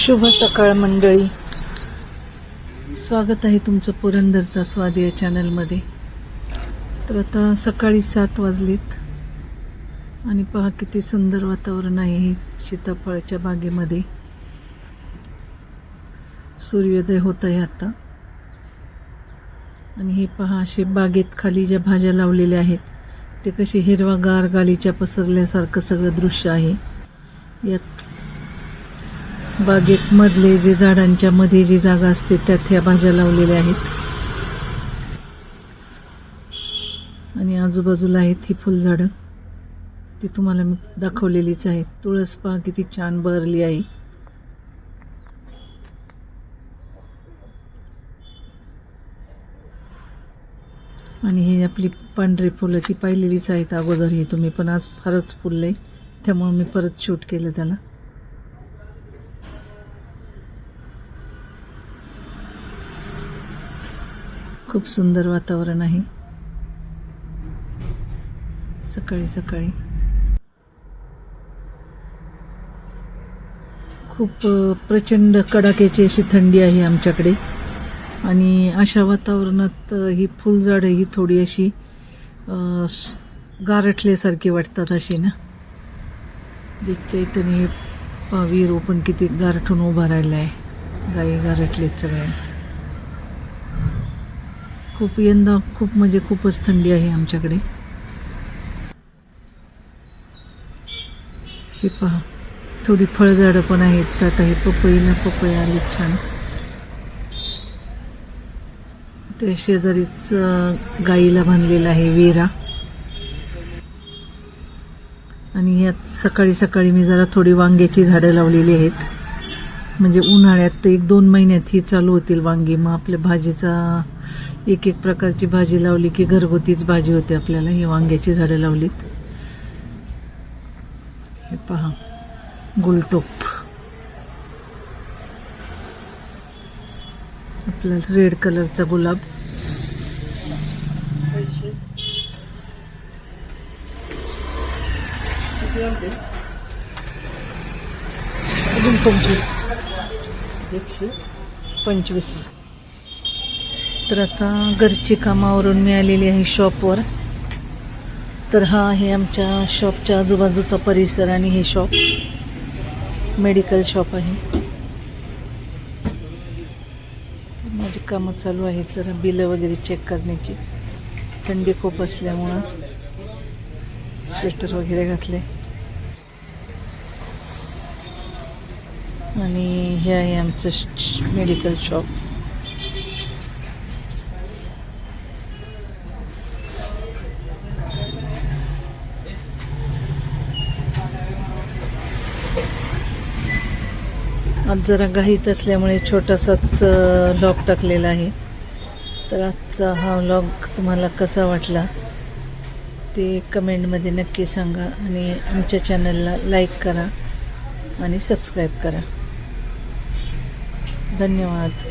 शुभ सकाळ मंडळी. स्वागत आहे तुमचं पुरंदरचा स्वाद या चॅनलमध्ये तर आता सकाळी सात वाजलीत. आणि पहा किती सुंदर वातावरण आहे हे सीताफळाच्या बागेमध्ये. सूर्योदय होत आहे आता. आणि हे पहा असे बागेत खाली ज्या भाज्या लावलेल्या आहेत ते कसे हिरवागार गालीच्या पसरल्यासारखं सगळं दृश्य आहे. यात बागेत मधले जे झाडांच्या मध्ये जी जागा असते त्यात ह्या भाज्या लावलेल्या आहेत. आणि आजूबाजूला आहेत ही फुलझाडं. ती तुम्हाला मी दाखवलेलीच आहेत. तुळस पहा किती छान बहरली आहे. आणि हे आपली पांढरी फुलं ती पाहिलेलीच आहेत अगोदर ही तुम्ही पण आज फारच फुललंय त्यामुळे मी परत शूट केलं त्याला. खूप सुंदर वातावरण आहे. सकाळी सकाळी. खूप प्रचंड कडाक्याची अशी थंडी आहे आमच्याकडे. आणि अशा वातावरणात ही फुलझाडं ही थोडी अशी गारठल्यासारखी वाटतात अशी ना. जे चैतन्य हे पावीर किती गारठून उभा राहिला आहे गाई गारठलेत सगळ्या. खूप यंदा खूप म्हणजे खूपच थंडी आहे आमच्याकडे. हे पहा थोडी फळझाडं पण आहेत आता हे पपईला पपई आली छान. ते शेजारीच गाईला बांधलेला आहे वेरा. आणि यात सकाळी सकाळी मी जरा थोडी वांग्याची झाडं लावलेली आहेत. म्हणजे उन्हाळ्यात एक दोन महिन्यात ही चालू होतील वांगी. मग आपल्या भाजीचा एक एक प्रकारची भाजी लावली की घरगुतीच भाजी होते आपल्याला. ही वांग्याची झाडं लावलीत. हे पहा गुलटोप. आपला रेड कलरचा गुलाब. अजून पंचवीस एकशे पंचवीस. तर आता घरची कामावरून मी आलेली आहे शॉपवर. तर हा आहे आमच्या शॉपच्या आजूबाजूचा परिसर आणि हे शॉप. मेडिकल शॉप आहे. माझी कामं चालू आहेत जरा बिलं वगैरे चेक करण्याची. थंडी खूप असल्यामुळं. स्वेटर वगैरे घातले. आणि हे आहे आमचं मेडिकल शॉप आज जरा घाईत असल्यामुळे छोटासाच लॉग टाकलेला आहे. तर आजचा हा व्लॉग तुम्हाला कसा वाटला ते कमेंटमध्ये नक्की सांगा आणि आमच्या चॅनलला लाईक करा आणि सबस्क्राईब करा. धन्यवाद.